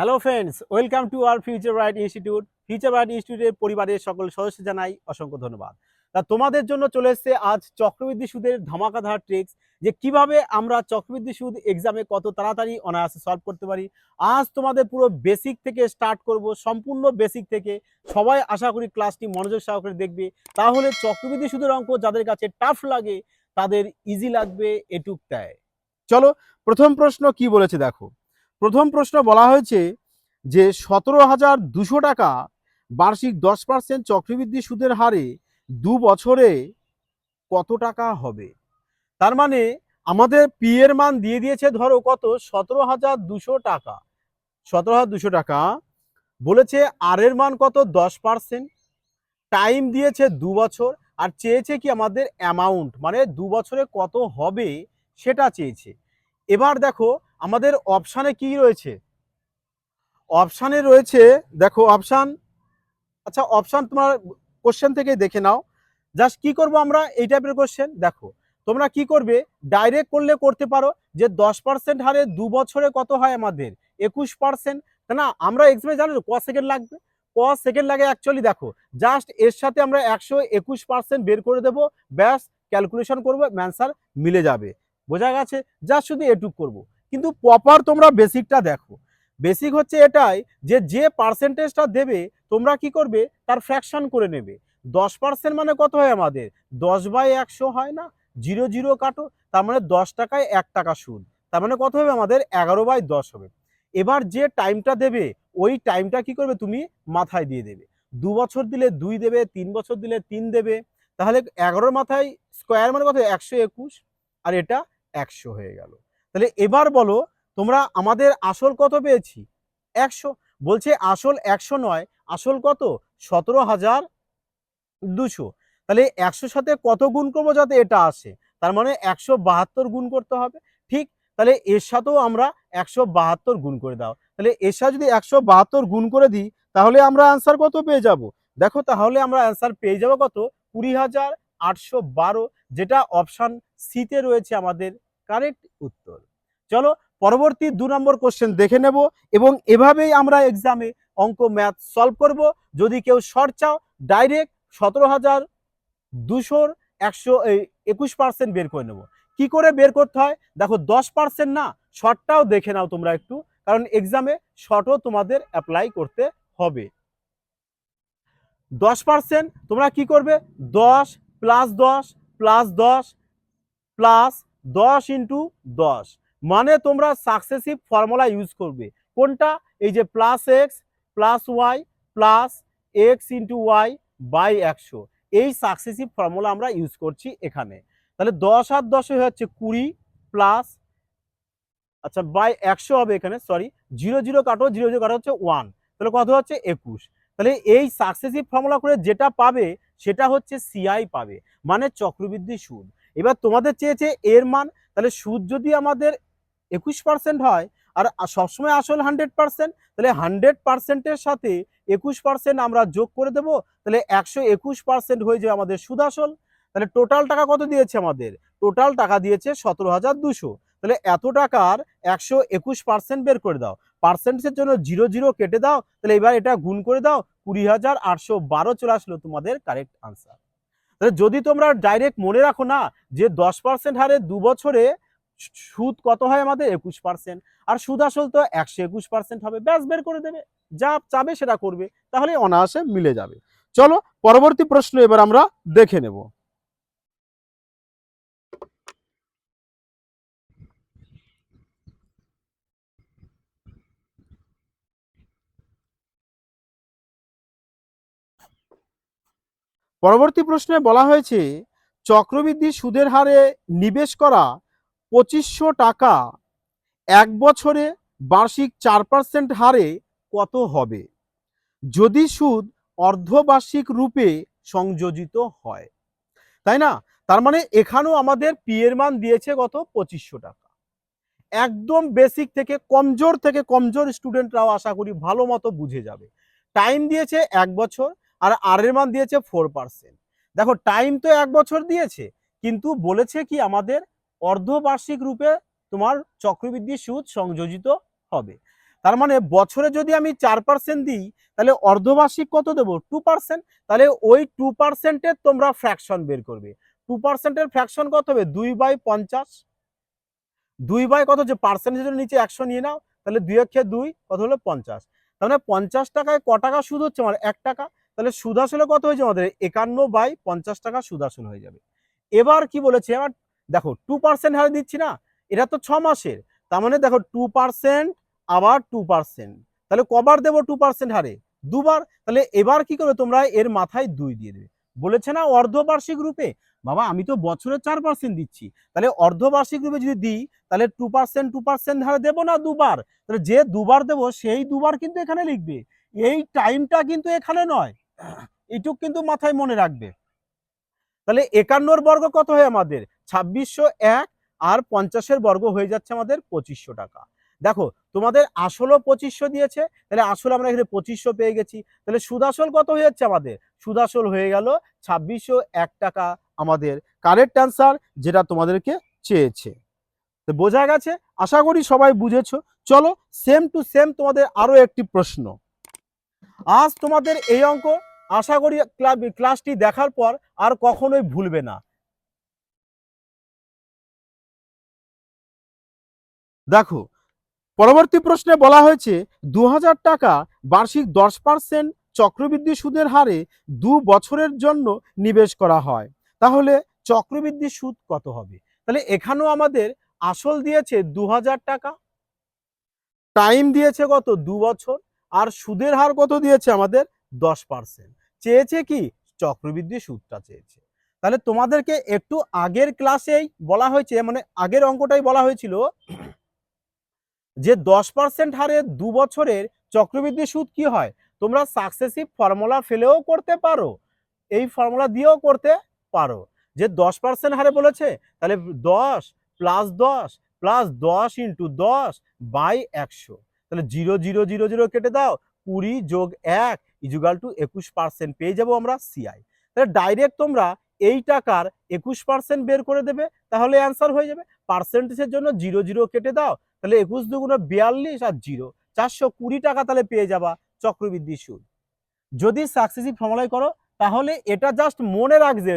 Hello friends welcome to our future right institute future right ইনস্টিটিউটের পরিবারের সকল সদস্য জানাই অসংখ্য ধন্যবাদ। তা তোমাদের জন্য চলে এসেছে আজ চক্রবৃদ্ধি সুদের ধামাকাধার ট্রিক্স যে কীভাবে আমরা চক্রবৃদ্ধি সুদ এক্সামে কত তাড়াতাড়ি অনায়াসে সলভ করতে পারি। আজ তোমাদের পুরো বেসিক থেকে স্টার্ট করব, সম্পূর্ণ বেসিক থেকে। সবাই আশা করি ক্লাসটি মনোযোগ সহকারে দেখবে। তাহলে চক্রবৃদ্ধি সুদের অঙ্ক যাদের কাছে টাফ লাগে, তাদের ইজি লাগবে এটুক দেয় চলো প্রথম প্রশ্ন কি বলেছে দেখো। প্রথম প্রশ্ন বলা হয়েছে যে সতেরো হাজার দুশো টাকা বার্ষিক দশ পার্সেন্ট চক্রবৃদ্ধি সুদের হারে দু বছরে কত টাকা হবে? তার মানে আমাদের পি এর মান দিয়ে দিয়েছে ধরো কত? সতেরো হাজার দুশো টাকা। সতেরো হাজার দুশো টাকা বলেছে আর এর মান কত? দশ পার্সেন্ট টাইম দিয়েছে দু বছর আর চেয়েছে কি আমাদের অ্যামাউন্ট মানে দু বছরে কত হবে সেটা চেয়েছে। এবার দেখো আমাদের অপশানে কি রয়েছে? অপশানে রয়েছে, দেখো অপশান আচ্ছা অপশান তোমার কোশ্চেন থেকে দেখে নাও। জাস্ট কি করব আমরা? এই টাইপের কোশ্চেন দেখো। তোমরা কি করবে? ডাইরেক্ট করলে করতে পারো যে দশ পার্সেন্ট হারে দু বছরে কত হয় আমাদের? একুশ পার্সেন্ট না, আমরা এক্সামে জানো ক সেকেন্ড লাগবে? ক সেকেন্ড লাগে অ্যাকচুয়ালি দেখো জাস্ট এর সাথে আমরা একশো একুশ পার্সেন্ট বের করে দেবো, ব্যাস ক্যালকুলেশন করব ম্যানসার মিলে যাবে। বোঝা গেছে? জাস্ট শুধু এটুক করব। কিন্তু প্রপার তোমরা বেসিকটা দেখো। বেসিক হচ্ছে এটাই যে যে পার্সেন্টেজটা দেবে, তোমরা কি করবে? তার ফ্র্যাকশন করে নেবে। দশ পার্সেন্ট মানে কত হয় আমাদের? দশ বাই একশো হয় না? জিরো জিরো কাটো, তার মানে দশ টাকায় এক টাকা সুদ। তার মানে কত হবে আমাদের? এগারো বাই দশ হবে। এবার যে টাইমটা দেবে, ওই টাইমটা কি করবে? তুমি মাথায় দিয়ে দেবে। দু বছর দিলে দুই দেবে, তিন বছর দিলে তিন দেবে। তাহলে এগারোর মাথায় স্কোয়ার মানে কত? একশো একুশ। আর এটা একশো হয়ে গেল। তাহলে এবার বলো, তোমরা আমাদের আসল কত পেয়েছি? একশো। বলছে আসল একশো নয়, আসল কত? সতেরো হাজার দুশো। তাহলে একশোর সাথে কত গুণ করব যাতে এটা আসে? তার মানে একশো বাহাত্তর গুণ করতে হবে। ঠিক? তাহলে এর সাথেও আমরা একশো বাহাত্তর গুণ করে দাও। তাহলে এর সাথে যদি একশো বাহাত্তর গুণ করে দিই, তাহলে আমরা অ্যান্সার কত পেয়ে যাব? দেখো, তাহলে আমরা অ্যান্সার পেয়ে যাব কত? কুড়ি হাজার আটশো বারো, যেটা অপশান সিতে রয়েছে আমাদের কারেক্ট উত্তর। চলো পরবর্তী দু নম্বর কোশ্চেন দেখে নেব এবং এভাবেই আমরা এক্সামে অঙ্ক ম্যাথ সলভ করব। যদি কেউ শর্ট চাও ডাইরেক্ট সতেরো হাজার দুশোর একশো একুশ পার্সেন্ট বের করে নেব। কি করে বের করতে হয়? দেখো দশ পার্সেন্ট না শর্টটাও দেখে নাও তোমরা একটু, কারণ এক্সামে শর্টও তোমাদের অ্যাপ্লাই করতে হবে। দশ পার্সেন্ট তোমরা কি করবে? দশ প্লাস দশ প্লাস দশ প্লাস দশ ইন্টু দশ। মানে তোমরা সাকসেসিভ ফর্মুলা ইউজ করবে। কোনটা? এই যে plus X plus Y plus X into Y by একশো। এই সাকসেসিভ ফর্মুলা আমরা ইউজ করছি এখানে। তাহলে দশ আর দশে হচ্ছে কুড়ি প্লাস আচ্ছা বাই একশো হবে এখানে সরি জিরো জিরো কাটো জিরো জিরো কাটো হচ্ছে ওয়ান তাহলে কত হচ্ছে? একুশ। তাহলে এই সাকসেসিভ ফর্মুলা করে যেটা পাবে, সেটা হচ্ছে সিআই পাবে। মানে চক্রবৃদ্ধি সুদ। এবার তোমাদের চেয়েছে এর মান, তাহলে সুদ যদি আমাদের একুশ পার্সেন্ট হয়, আর সবসময় আসল হান্ড্রেড পার্সেন্ট তাহলে হান্ড্রেড পার্সেন্টের সাথে একুশ পার্সেন্ট আমরা যোগ করে দেবো, তাহলে একশো একুশ পার্সেন্ট হয়ে যাবে আমাদের সুদ আসল। তাহলে টোটাল টাকা কত দিয়েছে আমাদের? টোটাল টাকা দিয়েছে সতেরো হাজার দুশো। তাহলে এত টাকার একশো একুশ পার্সেন্ট বের করে দাও। পার্সেন্টের জন্য জিরো জিরো কেটে দাও, তাহলে এবার এটা গুণ করে দাও, কুড়ি হাজার আটশো বারো চলে আসলো তোমাদের কারেক্ট আনসার তাহলে যদি তোমরা ডাইরেক্ট মনে রাখো না যে দশ পার্সেন্ট হারে দু বছরে সুদ কত হয় আমাদের? একুশ পার্সেন্ট আর সুদ আসল তো একশো একুশ পার্সেন্ট হবে। ব্যাস, বের করে দেবে। যা চাবে সেটা করবে। তাহলে অনায়াসে মিলে যাবে। চলো, পরবর্তী প্রশ্ন এবার আমরা দেখে নেব। পরবর্তী প্রশ্নে বলা হয়েছে, চক্রবৃদ্ধি সুদের হারে নিবেশ করা পঁচিশশো টাকা এক বছরে বার্ষিক চার পার্সেন্ট হারে কত হবে? যদি সুদ অর্ধবার্ষিক রূপে সংযোজিত হয়। তাই না? তার মানে এখানেও আমাদের পি এর মান দিয়েছে কত? পঁচিশশো টাকা। একদম বেসিক থেকে কমজোর থেকে কমজোর স্টুডেন্টরাও আশা করি ভালো মতো বুঝে যাবে। টাইম দিয়েছে এক বছর আর আর এর মান দিয়েছে ফোর পার্সেন্ট দেখো টাইম তো এক বছর দিয়েছে, কিন্তু বলেছে কি আমাদের অর্ধবার্ষিক রূপে তোমার চক্রবৃদ্ধি সুদ সংযোজিত হবে। তার মানে বছরে যদি আমি চার পার্সেন্ট দিই, তাহলে অর্ধবার্ষিক কত দেবো? টু পার্সেন্ট তাহলে ওই টু পার্সেন্টের তোমরা ফ্র্যাকশন বের করবে। টু পার্সেন্টের ফ্র্যাকশন কত হবে? দুই বাই পঞ্চাশ। দুই বাই কত হচ্ছে? পার্সেন্টেজের নিচে একশো নিয়ে নাও, তাহলে দুই একে দুই কত হলো? পঞ্চাশ। তার মানে পঞ্চাশ টাকায় ক টাকা সুদ হচ্ছে? আমার এক টাকা। তাহলে সুদ আসলে কত হয়েছে আমাদের? একান্ন বাই পঞ্চাশ টাকা সুদ হয়ে যাবে। এবার কি বলেছে? এবার দেখো টু পার্সেন্ট হারে দিচ্ছি না? এটা তো ছ মাসের। তার মানে দেখো টু পার্সেন্ট আবার টু পার্সেন্ট তাহলে কবার দেবো টু পার্সেন্ট হারে? দুবার। তাহলে এবার কি করবে? তোমরা এর মাথায় দুই দিয়ে দেবে। বলেছে না অর্ধবার্ষিক রূপে? বাবা, আমি তো বছরে চার পার্সেন্ট দিচ্ছি। তাহলে অর্ধবার্ষিক রূপে যদি দিই, তাহলে টু পার্সেন্ট টু পার্সেন্ট ধারে দেবো না দুবার? তাহলে যে দুবার দেবো, সেই দুবার কিন্তু এখানে লিখবে। এই টাইমটা কিন্তু এখানে নয়। এইটুক কিন্তু মাথায় মনে রাখবে। তাহলে একান্নর বর্গ কত হয় আমাদের? ছাব্বিশশো এক আর পঞ্চাশের বর্গ হয়ে যাচ্ছে আমাদের পঁচিশশো টাকা। দেখো, তোমাদের আসলও পঁচিশশো দিয়েছে, তাহলে আসল আমরা এখানে পঁচিশশো পেয়ে গেছি। তাহলে সুদাসল কত হয়ে যাচ্ছে আমাদের? সুদাসল হয়ে গেল ছাব্বিশশো এক টাকা আমাদের কারেক্ট অ্যান্সার যেটা তোমাদেরকে চেয়েছে। তো বোঝা গেছে? আশা করি সবাই বুঝেছ। চলো সেম টু সেম তোমাদের আরও একটি প্রশ্ন। আজ তোমাদের এই অঙ্ক, আশা করি ক্লা- ক্লাসটি দেখার পর আর কখনোই ভুলবে না। দেখো পরবর্তী প্রশ্নে বলা হয়েছে দু হাজার টাকা বার্ষিক দশ পার্সেন্ট চক্রবৃদ্ধি সুদের হারে দু বছরের জন্য নিবেশ করা হয়। তাহলে চক্রবৃদ্ধি সুদ কত হবে? তাহলে এখানেও আমাদের আসল দিয়েছে দু হাজার টাকা। টাইম দিয়েছে কত? দু বছর। আর সুদের হার কত দিয়েছে আমাদের? দশ পার্সেন্ট চেয়েছে কি? চক্রবৃদ্ধি সুদটা চেয়েছে। তাহলে তোমাদেরকে একটু আগের ক্লাসেই বলা হয়েছে মানে আগের অঙ্কটাই বলা হয়েছিল যে দশ পার্সেন্ট হারে দু বছরের চক্রবৃদ্ধি সুদ কি হয়? তোমরা সাকসেসিভ ফর্মুলা ফেলেও করতে পারো। এই ফর্মুলা দিয়েও করতে পারো। যে দশ পার্সেন্ট হারে বলেছে, তাহলে দশ প্লাস দশ প্লাস দশ ইন্টু দশ বাই একশো। তাহলে জিরো জিরো জিরো জিরো কেটে দাও, কুড়ি যোগ এক ইজুগাল টু একুশ পার্সেন্ট পেয়ে যাব আমরা সিআই তাহলে ডাইরেক্ট তোমরা এই টাকার একুশ পার্সেন্ট বের করে দেবে, তাহলে অ্যান্সার হয়ে যাবে। পার্সেন্টেজের জন্য জিরো জিরো কেটে দাও তাহলে একুশ দুগুণ বিয়াল্লিশ আর জিরো, চারশো কুড়ি টাকা তাহলে পেয়ে যাবা চক্রবৃদ্ধি সুদ। যদি সাকসেসিভ ফর্মুলাই করো, তাহলে এটা জাস্ট মনে রাখবে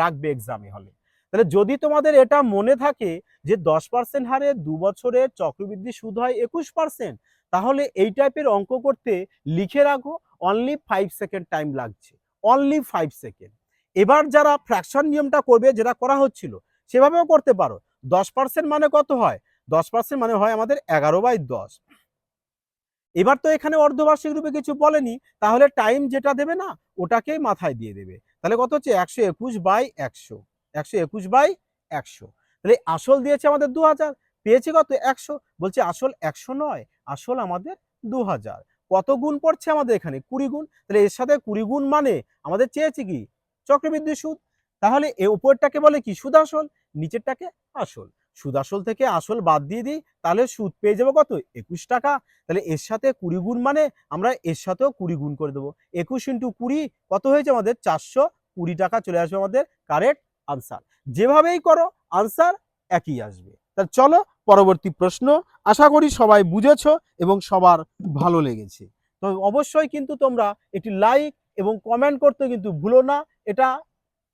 রাখবে এক্সামে হলে। তাহলে যদি তোমাদের এটা মনে থাকে যে দশ পার্সেন্ট হারে দু বছরের চক্রবৃদ্ধি সুদ হয় একুশ পার্সেন্ট তাহলে এই টাইপের অঙ্ক করতে লিখে রাখো অনলি ফাইভ সেকেন্ড টাইম লাগছে। অনলি ফাইভ সেকেন্ড এবার যারা ফ্র্যাকশন নিয়মটা করবে, যেটা করা হচ্ছিল, সেভাবেও করতে পারো। দশ পার্সেন্ট মানে কত হয়? দশ পার্সেন্ট মানে হয় আমাদের এগারো বাই দশ। এবার তো এখানে অর্ধবার্ষিক রূপে কিছু বলেনি, তাহলে টাইম যেটা দেবে না, ওটাকেই মাথায় দিয়ে দেবে। তাহলে কত হচ্ছে? একশো একুশ বাই একশো। একশো একুশ বাই একশো। তাহলে আসল দিয়েছে আমাদের দু হাজার, পেয়েছে কত? একশো। বলছে আসল একশো নয়, আসল আমাদের দু হাজার। কত গুণ পড়ছে আমাদের এখানে? কুড়ি গুণ। তাহলে এর সাথে কুড়ি গুণ মানে আমাদের চেয়েছে কি? চক্রবৃদ্ধি সুদ। তাহলে এ উপরটাকে বলে কি? সুদ আসল, নিচেরটাকে আসল। সুদ আসল থেকে আসল বাদ দিয়ে দিই, তাহলে সুদ পেয়ে যাব কত? একুশ টাকা। তাহলে এর সাথে কুড়ি গুণ মানে আমরা এর সাথেও কুড়ি গুণ করে দেবো। একুশ ইন্টু কুড়ি কত হয়েছে আমাদের? চারশো কুড়ি টাকা চলে আসবে আমাদের কারেক্ট আনসার। যেভাবেই করো, আনসার একই আসবে। তাহলে চলো পরবর্তী প্রশ্ন। আশা করি সবাই বুঝেছ এবং সবার ভালো লেগেছে। তো অবশ্যই কিন্তু তোমরা একটি লাইক এবং কমেন্ট করতে কিন্তু ভুলো না। এটা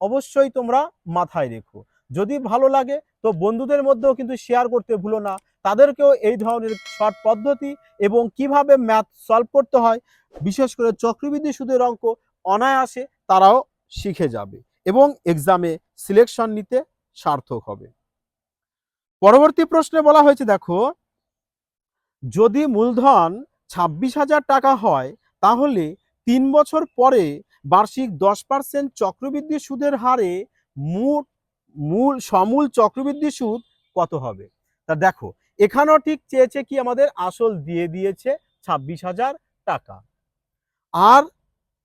অবশ্যই তোমরা মাথায় রেখো। যদি ভালো লাগে তো বন্ধুদের মধ্যেও কিন্তু শেয়ার করতে ভুলো না। তাদেরকেও এই ধরনের শর্ট পদ্ধতি এবং কীভাবে ম্যাথ সলভ করতে হয়, বিশেষ করে চক্রবৃদ্ধি সুদের অঙ্ক অনায়াসে তারাও শিখে যাবে এবং এক্সামে সিলেকশন নিতে সার্থক হবে। পরবর্তী প্রশ্নে বলা হয়েছে, দেখো, যদি মূলধন ছাব্বিশ হাজার টাকা হয়, তাহলে তিন বছর পরে বার্ষিক দশ পার্সেন্ট চক্রবৃদ্ধি সুদের হারে মূল মূল, সমূল চক্রবৃদ্ধি সুদ কত হবে? তা দেখো, এখানেও ঠিক চেয়েছে কি আমাদের? আসল দিয়ে দিয়েছে ছাব্বিশ হাজার টাকা। আর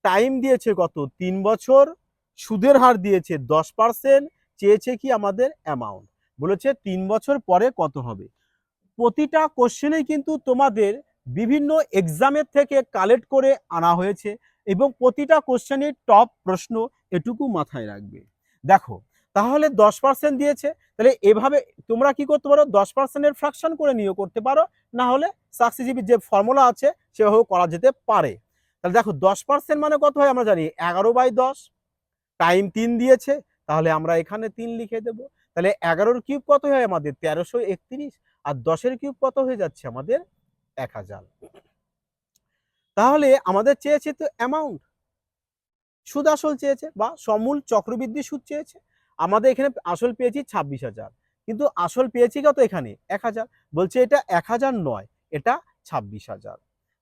টাইম দিয়েছে কত? তিন বছর। সুদের হার দিয়েছে দশ পার্সেন্ট চেয়েছে কি আমাদের অ্যামাউন্ট বলেছে তিন বছর পরে কত হবে? প্রতিটা কোশ্চেনেই কিন্তু তোমাদের বিভিন্ন এক্সামের থেকে কালেক্ট করে আনা হয়েছে এবং প্রতিটা কোশ্চেনের টপ প্রশ্ন এটুকু মাথায় রাখবে। দেখো তাহলে দশ পার্সেন্ট দিয়েছে, তাহলে এভাবে তোমরা কি করতে পারো? দশ পার্সেন্টের ফ্র্যাকশন করে নিয়েও করতে পারো, না হলে সাকসিসিভের যে ফর্মুলা আছে, সেভাবেও করা যেতে পারে। তাহলে দেখো, দশ পার্সেন্ট মানে কত হয় আমরা জানি? এগারো বাই দশ টাইম তিন দিয়েছে, তাহলে আমরা এখানে তিন লিখে দেব। তাহলে এগারোর কিউব কত হয় আমাদের? তেরোশো একত্রিশ, আর দশের কিউব কত হয়ে যাচ্ছে আমাদের? এক হাজার। তাহলে আমাদের চেয়েছে তো অ্যামাউন্ট সুদ আসল চেয়েছে, বা সমূল চক্রবৃদ্ধি সুদ চেয়েছে। আমাদের এখানে আসল পেয়েছি ছাব্বিশ হাজার। কিন্তু আসল পেয়েছি কত এখানে? এক হাজার। বলছে এটা এক হাজার নয়, এটা ছাব্বিশ হাজার।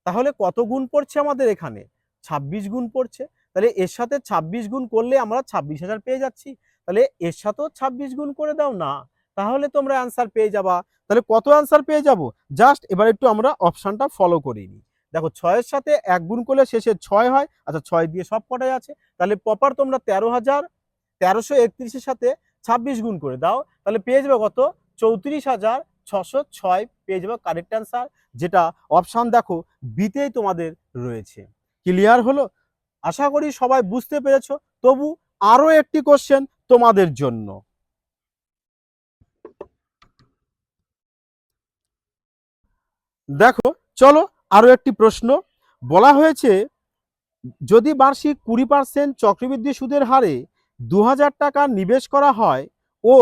তাহলে কত গুণ পড়ছে আমাদের এখানে? ছাব্বিশ গুণ পড়ছে। তাহলে এর সাথে ছাব্বিশ গুণ করলে আমরা ছাব্বিশ হাজার পেয়ে যাচ্ছি। তাহলে এর সাথেও ছাব্বিশ গুণ করে দাও না। তাহলে তোমরা অ্যান্সার পেয়ে যাবা। তাহলে কত অ্যান্সার পেয়ে যাব? জাস্ট এবার একটু আমরা অপশানটা ফলো করি নিই। দেখো ছয়ের সাথে এক গুণ করলে শেষে ছয় হয়। আচ্ছা ছয় দিয়ে সব কটাই আছে। তাহলে প্রপার তোমরা তেরো হাজার তেরোশো একত্রিশের সাথে ছাব্বিশ গুণ করে দাও। তাহলে পেয়ে যাবে কত? চৌত্রিশ হাজার ছশো ছয় পেয়ে যাবে কারেক্ট অ্যান্সার যেটা অপশান দেখো বিতেই তোমাদের রয়েছে। ক্লিয়ার হলো? আশা করি সবাই বুঝতে পেরেছ। তবু আরও একটি কোশ্চেন তোমাদের জন্য। দেখো, চলো আরও একটি প্রশ্ন। বলা হয়েছে, যদি বার্ষিক কুড়ি পার্সেন্ট চক্রবৃদ্ধি সুদের হারে দু হাজার টাকা নিবেশ করা হয় ও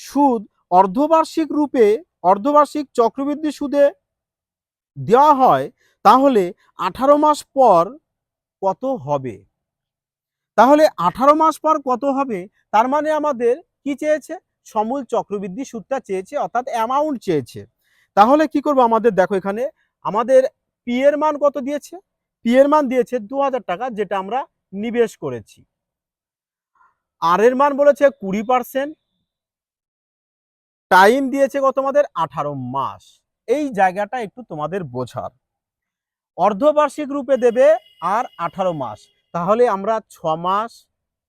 সুদ অর্ধবার্ষিক রূপে অর্ধবার্ষিক চক্রবৃদ্ধি সুদে দেওয়া হয়, তাহলে আঠারো মাস পর কত হবে? তাহলে আঠারো মাস পর কত হবে? তার মানে আমাদের কি চেয়েছে? সমূল চক্রবৃদ্ধি সুদটা চেয়েছে, অর্থাৎ অ্যামাউন্ট চেয়েছে। তাহলে কি করব আমাদের? দেখো এখানে আমাদের পি এর মান কত দিয়েছে? পি এর মান দিয়েছে দু হাজার টাকা, যেটা আমরা নিবেশ করেছি। আর এর মান বলেছে কুড়ি পার্সেন্ট টাইম দিয়েছে কত আমাদের? আঠারো মাস। এই জায়গাটা একটু তোমাদের বোঝার। অর্ধবার্ষিক রূপে দেবে আর আঠারো মাস। তাহলে আমরা ছ মাস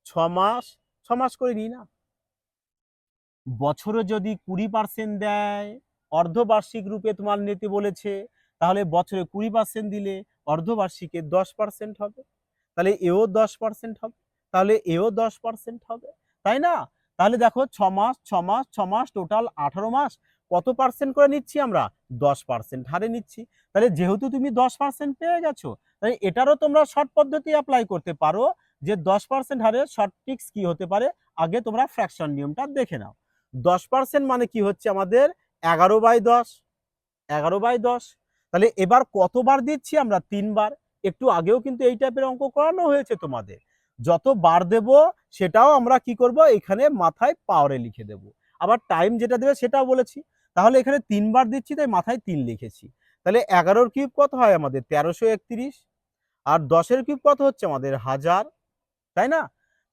ছ মাস ছ মাস করে নিই না? বছরে যদি কুড়ি পার্সেন্ট দেয়, অর্ধবার্ষিক রূপে তোমার নিতে বলেছে, তাহলে বছরে কুড়ি পার্সেন্ট দিলে অর্ধবার্ষিকে দশ পার্সেন্ট হবে। তাহলে এও দশ পার্সেন্ট হবে। তাহলে এও দশ পার্সেন্ট হবে, তাই না? তাহলে দেখো ছ মাস ছ মাস ছ মাস টোটাল আঠারো মাস, কত পার্সেন্ট করে নিচ্ছি আমরা? দশ পার্সেন্ট হারে নিচ্ছি। তাহলে যেহেতু তুমি দশ পার্সেন্ট পেয়ে গেছো, তাহলে এটারও তোমরা শর্ট পদ্ধতি অ্যাপ্লাই করতে পারো যে দশ পার্সেন্ট হারে শর্ট ট্রিক্স কি হতে পারে? আগে তোমরা ফ্র্যাকশন নিয়মটা দেখে নাও। দশ পার্সেন্ট মানে কি হচ্ছে আমাদের? এগারো বাই দশ, এগারো বাই দশ। তাহলে এবার কতবার দিচ্ছি আমরা? তিনবার। একটু আগেও কিন্তু এই টাইপের অঙ্ক করানো হয়েছে তোমাদের। যত বার দেব, সেটাও আমরা কি করব? এখানে মাথায় পাওয়ারে লিখে দেব। আবার টাইম যেটা দেবে, সেটাও বলেছি। তাহলে এখানে তিনবার দিচ্ছি, তাই মাথায় তিন লিখেছি। তাহলে এগারোর কিউব কত হয় আমাদের? তেরোশো একত্রিশ। আর দশের কিউব কত হচ্ছে? আমাদের হাজার। তাই না?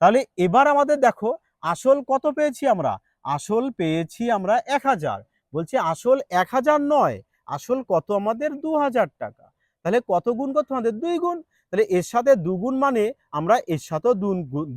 তাহলে এবার আমাদের দেখো, আসল কত পেয়েছি আমরা? আসল পেয়েছি আমরা এক হাজার। বলছি আসল এক হাজার নয়, আসল কত আমাদের? দু হাজার টাকা। তাহলে কত গুণ কত আমাদের দুই গুণ। তাহলে এর সাথে দুগুণ মানে আমরা এর সাথেও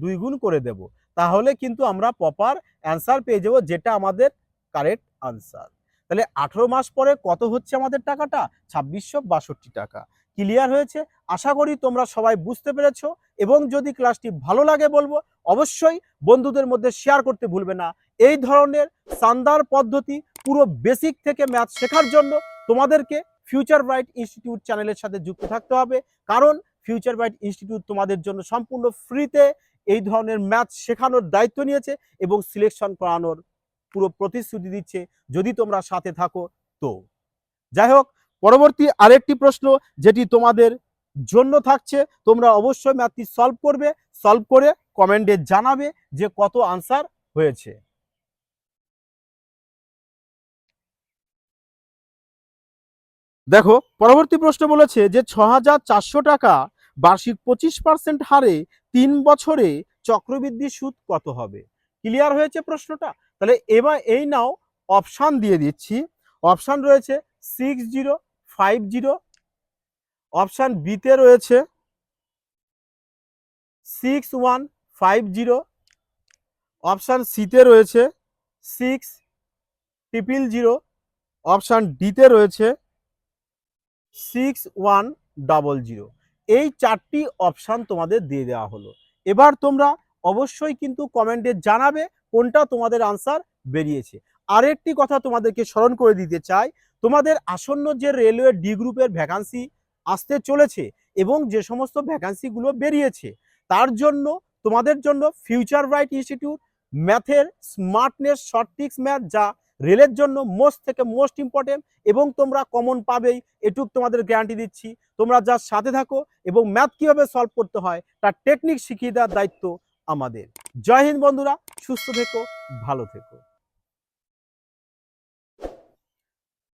দুই গুণ করে দেব। তাহলে কিন্তু আমরা প্রপার অ্যান্সার পেয়ে যাব যেটা আমাদের কারেক্ট আনসার তাহলে আঠেরো মাস পরে কত হচ্ছে আমাদের টাকাটা? ছাব্বিশশো বাষট্টি টাকা। ক্লিয়ার হয়েছে? আশা করি তোমরা সবাই বুঝতে পেরেছ এবং যদি ক্লাসটি ভালো লাগে বলব, অবশ্যই বন্ধুদের মধ্যে শেয়ার করতে ভুলবে না। এই ধরনের সান্দার পদ্ধতি পুরো বেসিক থেকে ম্যাথ শেখার জন্য তোমাদেরকে ফিউচার ব্রাইট ইনস্টিটিউট চ্যানেলের সাথে যুক্ত থাকতে হবে। কারণ ফিউচার ব্রাইট ইনস্টিটিউট তোমাদের জন্য সম্পূর্ণ ফ্রিতে এই ধরনের ম্যাথ শেখানোর দায়িত্ব নিয়েছে এবং সিলেকশন করানোর পুরো প্রতিশ্রুতি দিচ্ছে যদি তোমরা সাথে থাকো তো। যাই হোক, পরবর্তী আরেকটি প্রশ্ন যেটি তোমাদের জন্য থাকছে, তোমরা অবশ্যই ম্যাথটি সলভ করবে সলভ করে কমেন্টে জানাবে যে কত আনসার হয়েছে। দেখো, পরবর্তী প্রশ্ন বলেছে যে ছ টাকা বার্ষিক পঁচিশ পার্সেন্ট হারে তিন বছরে চক্রবৃদ্ধি সুদ কত হবে? ক্লিয়ার হয়েছে প্রশ্নটা? তাহলে এবার এই নাও অপশান দিয়ে দিচ্ছি। অপশান রয়েছে six zero five zero option বিতে রয়েছে six one five zero option সিতে রয়েছে সিক্স ট্রিপল জিরো অপশান ডিতে রয়েছে সিক্স ওয়ান ডাবল জিরো এই চারটি অপশান তোমাদের দিয়ে দেওয়া হলো। এবার তোমরা অবশ্যই কিন্তু কমেন্টে জানাবে কোনটা তোমাদের আনসার বেরিয়েছে। আরেকটি কথা তোমাদেরকে স্মরণ করে দিতে চাই, তোমাদের আসন্ন যে রেলওয়ে ডি গ্রুপের ভ্যাকান্সি আসতে চলেছে এবং যে সমস্ত ভ্যাকান্সিগুলো বেরিয়েছে, তার জন্য তোমাদের জন্য ফিউচার ব্রাইট ইনস্টিটিউট ম্যাথের স্মার্টনেস শর্টিক্স ম্যাথ যা রেলের জন্য মোস্ট থেকে মোস্ট ইম্পর্টেন্ট এবং তোমরা কমন পাবেই। এটুক তোমাদের গ্যারান্টি দিচ্ছি। তোমরা যার সাথে থাকো এবং ম্যাথ কীভাবে সলভ করতে হয়, তার টেকনিক শিখিয়ে দেওয়ার দায়িত্ব আমাদের। জয় হিন্দ বন্ধুরা, সুস্থ থেকো, ভালো থেকো।